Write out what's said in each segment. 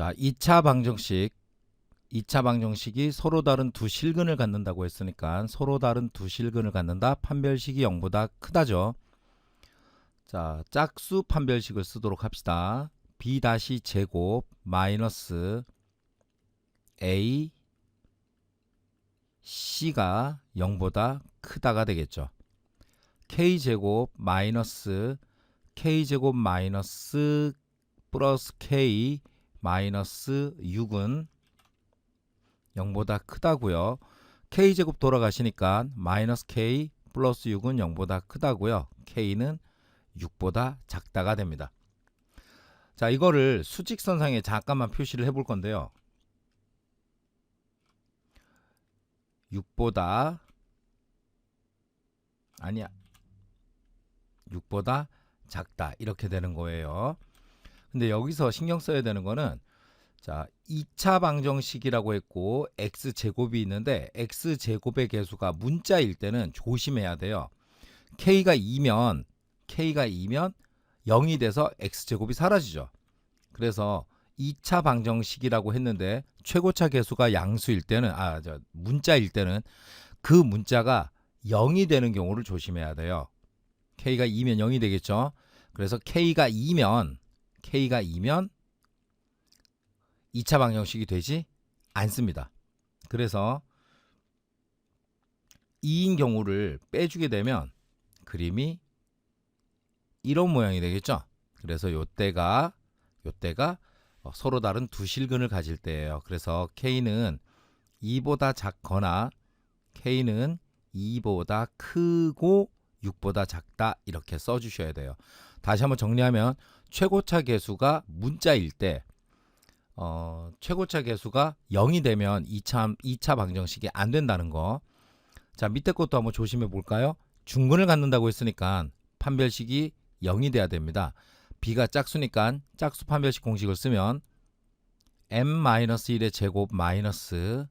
자, 2차 방정식 2차 방정식이 서로 다른 두 실근을 갖는다고 했으니까 서로 다른 두 실근을 갖는다. 판별식이 0보다 크다죠. 자, 짝수 판별식을 쓰도록 합시다. b 다시 제곱 마이너스 a c가 0보다 크다가 되겠죠. k 제곱 마이너스 k 제곱 마이너스 플러스 k 마이너스 6은 0보다 크다고요. k 제곱 돌아가시니까 마이너스 k 플러스 6은 0보다 크다고요. k는 6보다 작다가 됩니다. 자, 이거를 수직선상에 잠깐만 표시를 해볼 건데요. 6보다 아니야. 6보다 작다. 이렇게 되는 거예요. 근데 여기서 신경 써야 되는 거는 자, 2차 방정식이라고 했고 x 제곱이 있는데 x 제곱의 개수가 문자일 때는 조심해야 돼요. k가 2면 k가 2면 0이 돼서 x 제곱이 사라지죠. 그래서 2차 방정식이라고 했는데 최고차 개수가 양수일 때는 아, 저 문자일 때는 그 문자가 0이 되는 경우를 조심해야 돼요. k가 2면 0이 되겠죠. 그래서 k가 2면 k가 2면 2차 방정식이 되지 않습니다. 그래서 2인 경우를 빼주게 되면 그림이 이런 모양이 되겠죠. 그래서 요때가 요때가 어, 서로 다른 두 실근을 가질 때예요. 그래서 k는 2보다 작거나 k는 2보다 크고 6보다 작다 이렇게 써 주셔야 돼요. 다시 한번 정리하면 최고차 개수가 문자일 때 어, 최고차 개수가 0이 되면 2차 2차 방정식이 안 된다는 거. 자, 밑에 것도 한번 조심해 볼까요? 중근을 갖는다고 했으니까 판별식이 0이 돼야 됩니다. b가 짝수니까 짝수 판별식 공식을 쓰면 m-1의 제곱 마이너스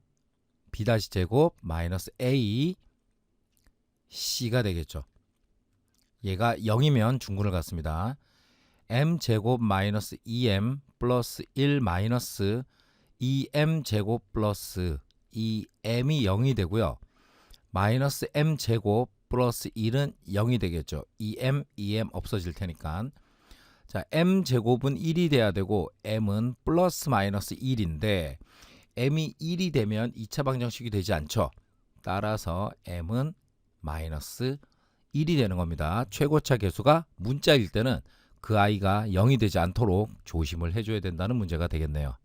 b 다시 제곱 마이너스 a c가 되겠죠. 얘가 0이면 중근을 갖습니다. M 제곱 마이너스 2m 플러스 1 마이너스 2m 제곱 플러스 2m이 0이 되고요. 마이너스 m 제곱 플러스 1은 0이 되겠죠. 2m, 2m 없어질 테니까. 자, m 제곱은 1이 돼야 되고 m은 플러스 마이너스 1인데 m이 1이 되면 2차 방정식이 되지 않죠. 따라서 m은 마이너스 1이 되는 겁니다. 최고차 개수가 문자일 때는 그 아이가 0이 되지 않도록 조심을 해줘야 된다는 문제가 되겠네요.